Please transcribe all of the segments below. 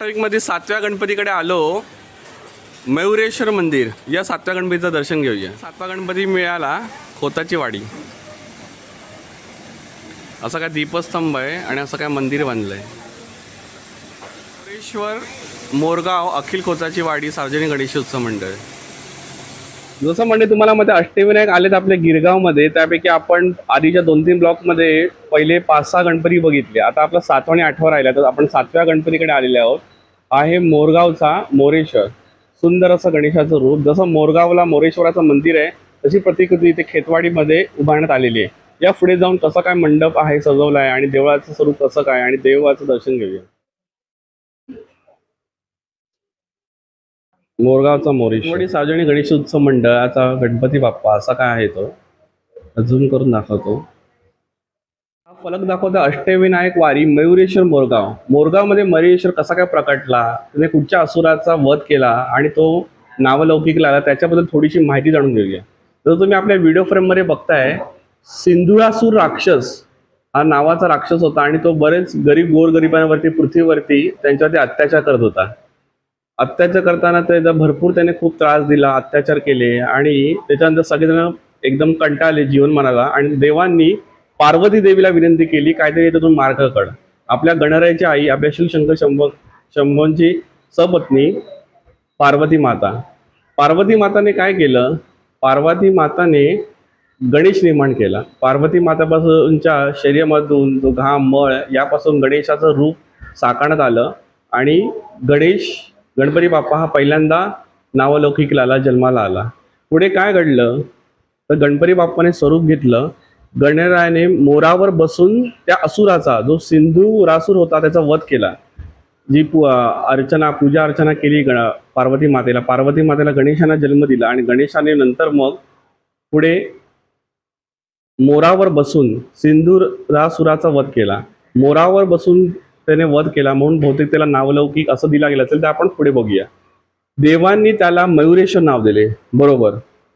मध्ये सातव्या गणपतीकडे आलो. मयुरेश्वर मंदिर या सातव्या गणपतीचं दर्शन घेऊया. सातवा गणपती मिळाला खोताची वाडी. असा काय दीपस्तंभ आहे आणि असं काय मंदिर बांधलं आहे मयुरेश्वर मोरगाव अखिल खोताची वाडी सार्वजनिक गणेशोत्सव मंडळ. जसं म्हणजे तुम्हाला मध्ये अष्टविनायक आलेत आपल्या गिरगावमध्ये त्यापैकी आपण आधीच्या दोन तीन ब्लॉकमध्ये पहिले पाच सहा गणपती बघितले. आता आपला सातवा आणि आठवा राहिला तर आपण सातव्या गणपतीकडे आलेले आहोत. आहे मोरगावचा मोरेश्वर. सुंदर असं गणेशाचं रूप. जसं मोरगावला मोरेश्वराचं मंदिर आहे तशी प्रतिकृती इथे खेतवाडीमध्ये उभारण्यात आलेली आहे. या पुढे जाऊन कसं काय मंडप आहे सजवला आहे आणि देवळाचं स्वरूप कसं काय आणि देवाचं दर्शन घेऊया. मोरगावचा मोरेश्वरी. सार्वजनिक गणेशोत्सव मंडळाचा गणपती बाप्पा असा काय आहे तो? अजून करून दाखवतो. फलक दाखवता अष्टविनायक वारी मयुरेश्वर मोरगाव. मोरगावमध्ये मयुरेश्वर कसा काय प्रकटला त्याने कुठच्या असुराचा वध केला आणि तो नावलौकिकला आला त्याच्याबद्दल थोडीशी माहिती जाणून घेऊया. जर तुम्ही आपल्या व्हिडिओ फ्रेममध्ये बघताय सिंधुळासूर राक्षस हा नावाचा राक्षस होता आणि तो बरेच गरीब गोरगरिबांवरती पृथ्वीवरती त्यांच्यावरती अत्याचार करत होता. अत्याचार करताना त्याचा भरपूर त्याने खूप त्रास दिला अत्याचार केले आणि त्याच्यानंतर सगळेजण एकदम कंटाळले जीवनमानाला आणि देवांनी पार्वती देवीला विनंती केली काहीतरी याच्यातून मार्ग कड आपल्या गणरायाची आई अभ्याशील शंकर शंभ शंभोंची सपत्नी पार्वती माता. पार्वती माताने काय केलं? पार्वती माताने गणेश निर्माण केला. पार्वती मातापासूनच्या शरीरामधून जो घाम मळ यापासून गणेशाचं रूप साकारण्यात आलं आणि गणेश गणपती बाप्पा हा पहिल्यांदा नावलौकिकला आला जन्माला आला. पुढे काय घडलं? तर गणपती बाप्पाने स्वरूप घेतलं. गणरायाने मोरावर बसून त्या असुराचा जो सिंधू रासूर होता त्याचा वध केला. जी पू अर्चना पूजा अर्चना केली गण पार्वती मातेला. पार्वती मातेला गणेशाने जन्म दिला आणि गणेशाने नंतर मग पुढे मोरावर बसून सिंधुरासुराचा वध केला. मोरावर बसून त्याने वध केला म्हणून बहुतेक त्याला नावलौकिक असं दिला गेलं असेल तर आपण पुढे बघूया. देवांनी त्याला मयुरेश्वर नाव दिले. बरोबर.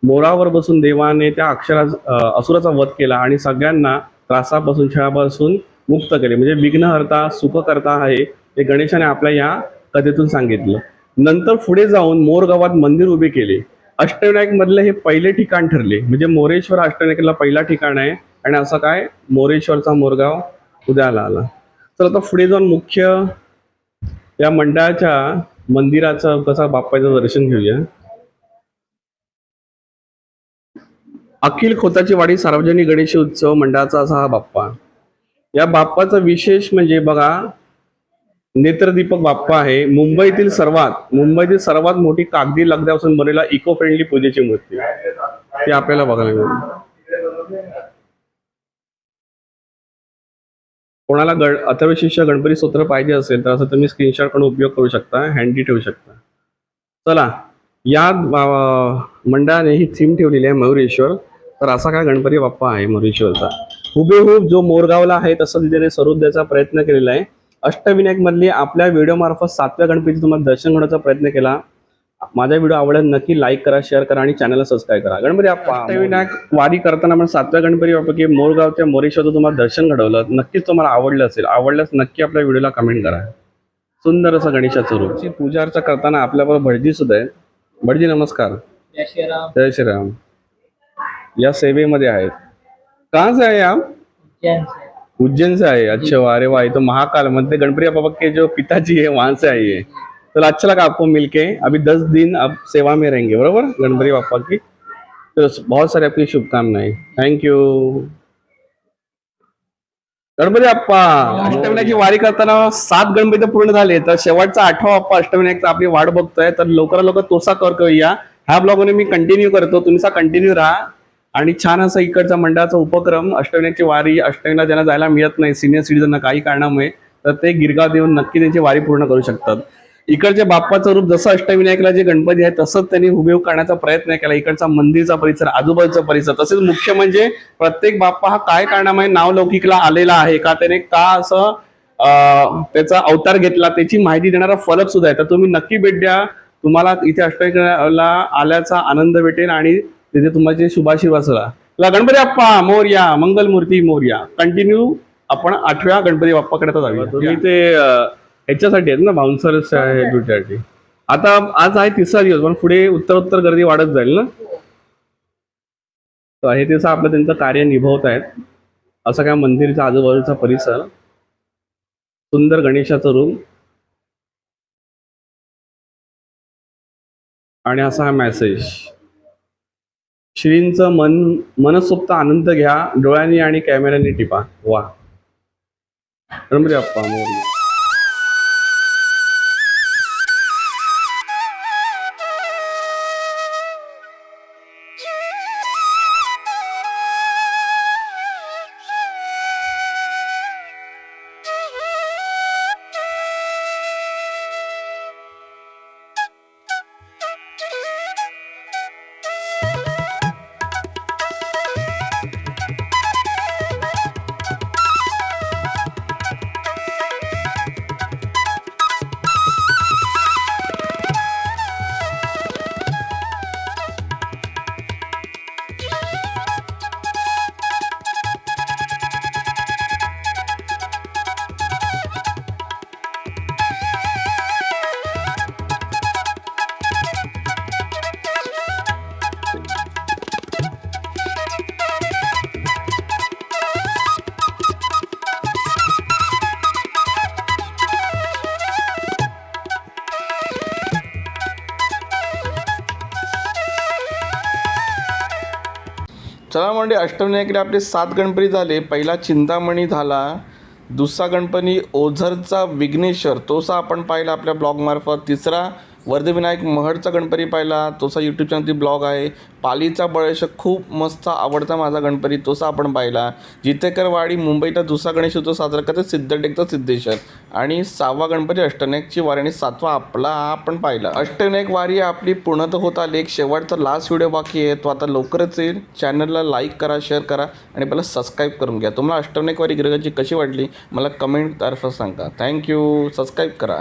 मोरावर बसून देवाने त्या अक्षरा असुराचा वध केला आणि सगळ्यांना त्रासापासून छळापासून मुक्त केले. म्हणजे विघ्नहर्ता सुखकर्ता आहे हे गणेशाने आपल्या या कथेतून सांगितलं. नंतर पुढे जाऊन मोरगावात मंदिर उभे केले. अष्टविनायक मधले हे पहिले ठिकाण ठरले. म्हणजे मोरेश्वर अष्टविनायकला पहिला ठिकाण आहे आणि असं काय? मोरेश्वरचा मोरगाव उद्याला आला. तर आता पुढे जाऊन मुख्य या मंडळाच्या मंदिराचं कसा बाप्पाचं दर्शन घेऊया. अखिल खोताची वाडी सार्वजनिक गणेश उत्सव मंडळाचा असा हा बाप्पा. या बाप्पाचा विशेष म्हणजे बघा नेत्रदीपक बाप्पा आहे. मुंबईतील सर्वात मुंबईतील सर्वात मोठी कागदी लगद्यापासून बनलेला इको फ्रेंडली पूजेची मूर्ती. ती आपल्याला बघायला मिळेल. कोणाला गण अथर्वशिष्य गणपती स्तोत्र पाहिजे असेल तर असं तुम्ही स्क्रीनशॉट पण उपयोग करू शकता हँडी ठेवू शकता. चला या मंडळाने ही थीम ठेवलेली आहे मयुरेश्वर. तर असा काय गणपती बाप्पा आहे मयुरेश्वरचा हुबेहूब जो मोरगावला आहे तसं तिथे स्वरूप द्यायचा प्रयत्न केलेला आहे. अष्टविनायक मधली आपल्या व्हिडिओ मार्फत सातव्या गणपती तुम्हाला दर्शन घेण्याचा प्रयत्न केला. माझा व्हिडिओ आवडला नक्की लाईक करा शेअर करा आणि चॅनलला सबस्क्राईब करा. गणपती बाप्पा अष्टविनायक वारी करताना आपण सातव्या गणपती बाप्पा मोरगावच्या मोरेश्वरचं तुम्हाला दर्शन घडवलं. नक्कीच तुम्हाला आवडलं असेल. आवडल्यास नक्की आपल्या व्हिडिओला कमेंट करा. सुंदर असं गणेशाचं रूप. पूजा अर्चा करताना आपल्याबरोबर भटजी सुद्धा आहे भटजी नमस्कार. जय श्रीराम. जय श्रीराम. या सेवेमध्ये आहेत. कहाँ से आहे आप? उज्जैन से आए. अच्छे अरे वाह ये तो महाकाल मंदिर. गणपति बाबा के जो पिताजी है वहां से आई है. तो अच्छा लगा आपको मिलके. अभी दस दिन आप सेवा में रहेंगे बरोबर? गणपति बापा की. तो बहुत सारी आपकी शुभकामनाएं. थैंक यू गणपती बाप्पा अष्टविनायकची वारी करताना सात गणपती पूर्ण झाले. तर शेवटचा आठवा बाप्पा अष्टविनायकचा आपली वाट बघतोय. तर लवकरात लवकर तोसा कर करूया. ह्या ब्लॉग मी कंटिन्यू करतो. तुम्ही कंटिन्यू राहा. आणि छान असं इकडचा मंडळाचा उपक्रम अष्टविनायकची वारी अष्टविनायक ज्यांना जायला मिळत नाही सिनियर सिटीजनना काही कारणामुळे तर ते गिरगाव देऊन नक्की त्यांची वारी पूर्ण करू शकतात. इकडच्या बाप्पाचं रूप जसं अष्टविनायकला जे गणपती आहे तसंच त्यांनी हुबेहूब करण्याचा प्रयत्न केला. इकडचा मंदिरचा परिसर आजूबाजूचा परिसर तसेच मुख्य म्हणजे प्रत्येक बाप्पा हा काय कारणामुळे नावलौकिकला आलेला आहे का त्याने का असं त्याचा अवतार घेतला त्याची माहिती देणारा फलक सुद्धा आहे. तर तुम्ही नक्की भेट द्या. तुम्हाला इथे अष्टविनायकला आल्याचा आनंद भेटेल आणि तिथे तुमचे शुभाशीर्वाद चला, गणपती बाप्पा मोर्या मंगल मूर्ती मोर्या. कंटिन्यू आपण आठव्या गणपती बाप्पाकडे जाऊया. तुम्ही ते अं, याच्यासाठी आहेत ना बाउन्सर्स आहे ड्युटीसाठी आता आज आहे तिसरा दिवस पण पुढे उत्तर उत्तर गर्दी वाढत जाईल ना? तर हे दिवस आपलं त्यांचं कार्य निभवत आहेत. असं काय मंदिरच्या आजूबाजूचा परिसर. सुंदर गणेशाचं रूम. आणि असा हा मेसेज श्रींचं मन मनसोक्त आनंद घ्या डोळ्यांनी आणि कॅमेऱ्याने टिपा वा रमरे बाप्पा मोरया. चला म्हणजे अष्टविनायकडे आपले सात गणपती झाले. पहिला चिंतामणी झाला. दुसरा गणपती ओझरचा विघ्नेश्वर तोसा आपण पाहिला आपल्या ब्लॉगमार्फत. तिसरा वर्धविनायक महडचा गणपती पाहिला तोसा यूट्यूब चॅनलची ब्लॉग आहे. पालीचा बळेश खूप मस्त आवडता माझा गणपती तोसा आपण पाहिला. जितेकरवाडी मुंबईचा दुसरा गणेश उत्सव साजरा करते सिद्धटेकचा सिद्धेश्वर. आणि सहावा गणपती अष्टनेकची वारी आणि सातवा आपला हा आपण पाहिला. अष्टनेक वारी आपली पूर्णत होत आली. एक शेवटचा लास्ट व्हिडिओ बाकी आहे. तो आता लवकरच येईल. चॅनलला लाईक करा शेअर करा आणि पहिला सबस्क्राईब करून घ्या. तुम्हाला अष्टविनायक वारी ग्रहाची कशी वाटली मला कमेंट तर्फे सांगा. थँक्यू सबस्क्राईब करा.